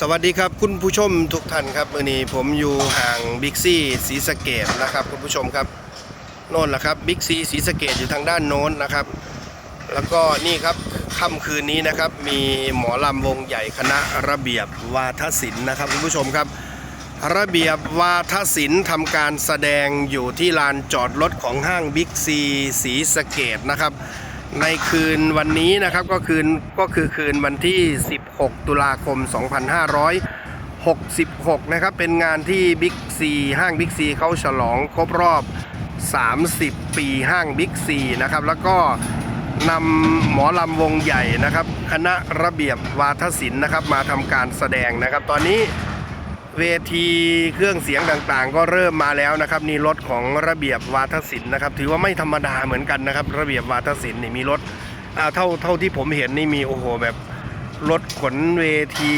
สวัสดีครับคุณผู้ชมทุกท่านครับวันนี้ผมอยู่ห่างบิ๊กซี่ศรีสะเกดนะครับคุณผู้ชมครับโน่นแหละครับบิ๊กซีศรีสะเกดอยู่ทางด้านโน้นนะครับ แล้วก็นี่ครับค่ำคืนนี้นะครับ มีหมอลำวงใหญ่คณะระเบียบวาทศิลป์นะครับคุณผู้ชมครับ ระเบียบวาทศิลป์ทำการแสดงอยู่ที่ลานจอดรถของห้างบิ๊กซีศรีสะเกดนะครับ ในคืนวันนี้นะครับก็คืนก็คือคืนวันที่ 16 ตุลาคม 2566 นะครับ เป็นงานที่บิ๊กซีห้างบิ๊กซีเขาฉลองครบรอบ 30 ปีห้างบิ๊กซีนะครับ แล้วก็นำหมอลำวงใหญ่นะครับ คณะระเบียบวาทศิลป์นะครับ มาทำการแสดงนะครับ ตอนนี้ เวทีเครื่องเสียงต่างๆ ก็เริ่มมาแล้วนะครับนี่รถของระเบียบวาทศิลป์นะครับ ถือว่าไม่ธรรมดาเหมือนกันนะครับ ระเบียบวาทศิลป์นี่มีรถอ่าเท่าเท่าที่ผมเห็นนี่มีโอ้โหแบบรถขนเวที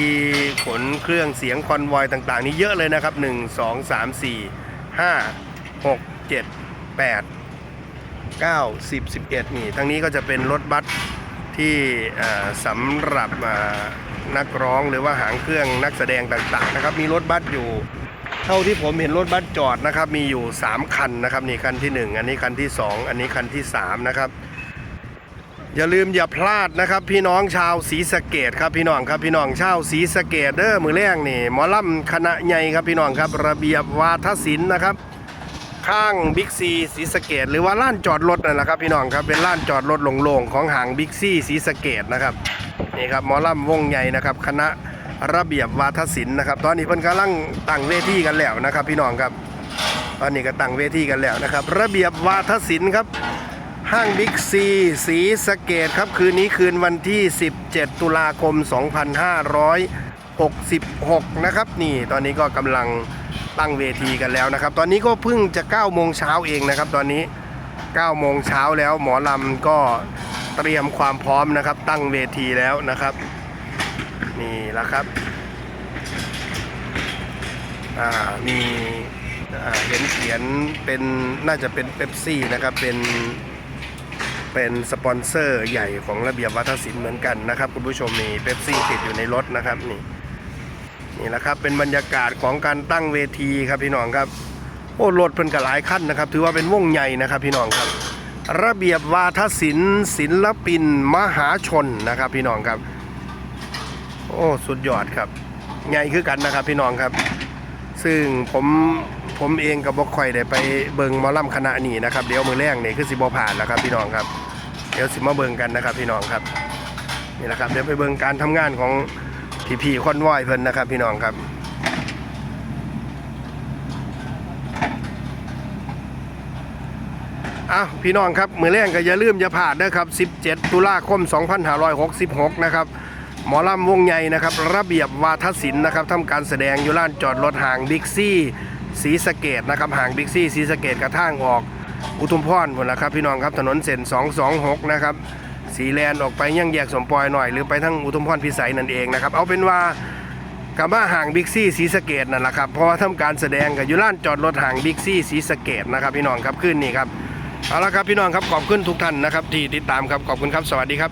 ขนเครื่องเสียงคอนวอยต่างๆ นี่เยอะเลยนะครับ 1 2 3 4 5 6 7 8 9 10 11 นี่ทั้งนี้ก็จะเป็นรถบัสที่อ่าสำหรับ นักร้องหรือว่าหางเครื่องนักแสดงต่างๆนะครับมีรถบัสอยู่ เท่าที่ผมเห็นรถบัสจอดนะครับมีอยู่ 3 คันนะครับนี่คันที่ 1 อันนี้คันที่ 2 อันนี้คันที่ 3 นะครับ อย่าลืมอย่าพลาดนะครับ พี่น้องชาวศรีสะเกดครับพี่น้องครับพี่น้องชาวศรีสะเกดเด้อมือแรงนี่หมอลำคณะใหญ่ครับพี่น้องครับระเบียบวาทศิลป์นะครับข้างบิ๊กซีศรีสเกดหรือว่าล้านจอดรถนั่นแหละครับพี่น้องครับเป็นล้านจอดรถโล่งๆของหางบิ๊กซีศรีสเกดนะครับ นี่ครับหมอลำวงใหญ่นะครับคณะระเบียบวาทศิลป์นะครับ ตอนนี้เพิ่นกำลังตั้งเวทีกันแล้วนะครับ พี่น้องครับ ตอนนี้ก็ตั้งเวทีกันแล้วนะครับ ระเบียบวาทศิลป์ครับห้างบิ๊กซีสีสเกตครับคืนนี้คืนวันที่ 17 ตุลาคม 2566 นะครับ นี่ตอนนี้ก็กำลังตั้งเวทีกันแล้วนะครับ ตอนนี้ก็เพิ่งจะ9โมงเช้าเองนะครับ ตอนนี้9โมงเช้าแล้วหมอลำก็ เตรียมความพร้อมนะครับ ตั้งเวทีแล้วนะครับ นี่แหละครับมีเห็นเขียนเป็นน่าจะเป็นเ e ปซี่นะครับ เป็นเป็นสปอนเซอร์ใหญ่ของระเบียบวัฒนศิลป์เหมือนกันนะครับ คุณผู้ชมมีเ e ปซี่ติดอยู่ในรถนะครับนี่นี่แหละครับเป็นบรรยากาศของการตั้งเวทีครับพี่น้องครับโอ้รถเพิ่นกับหลายขั้นนะครับ ถือว่าเป็นวงใหญ่นะครับพี่น้องครับ ระเบียบวาทศิลป์ศิลปินมหาชนนะครับ พี่น้องครับ โอ้สุดยอดครับใหญ่คือกันนะครับ พี่น้องครับ ซึ่งผมผมเองกับบกคอยได้ไปเบิงมอลำคณะนี้นะครับเดี๋ยวมือแรงนี่คือสิบผ่านแล้วครับ พี่น้องครับ เดี๋ยวสิมาเบิงกันนะครับ พี่น้องครับนี่แหละครับเดี๋ยวไปเบิงการทำงานของพี่พี่คอนวอยเพิ่นนะครับ พี่น้องครับ อ้าวพี่น้องครับมือแรงก็อย่าลืมอย่าพลาดนะครับ 17 ตุลาคม 2566 นะครับ หมอลำวงใหญ่นะครับ ระเบียบวาทศิลป์นะครับทำการแสดงอยู่ลานจอดรถห่างบิ๊กซี่ศรีสะเกดนะครับห่างบิ๊กซี่ศรีสะเกดกระทั่งออก อุทุมพรหมดแล้วครับพี่น้องครับถนนเส้น226 นะครับสีแลนออกไปยังแยกสมปอยหน่อยหรือไปทั้งอุทุมพรพิสัยนั่นเองนะครับเอาเป็นว่ากับว่าห่างบิ๊กซี่ศรีสะเกดนั่นแหละครับเพราะว่าทำการแสดงกับอยู่ลานจอดรถห่างบิ๊กซี่ศรีสะเกดนะครับพี่น้องครับขึ้นนี่ครับ เอาละครับพี่น้องครับขอบคุณทุกท่านนะครับที่ติดตามครับขอบคุณครับสวัสดีครับ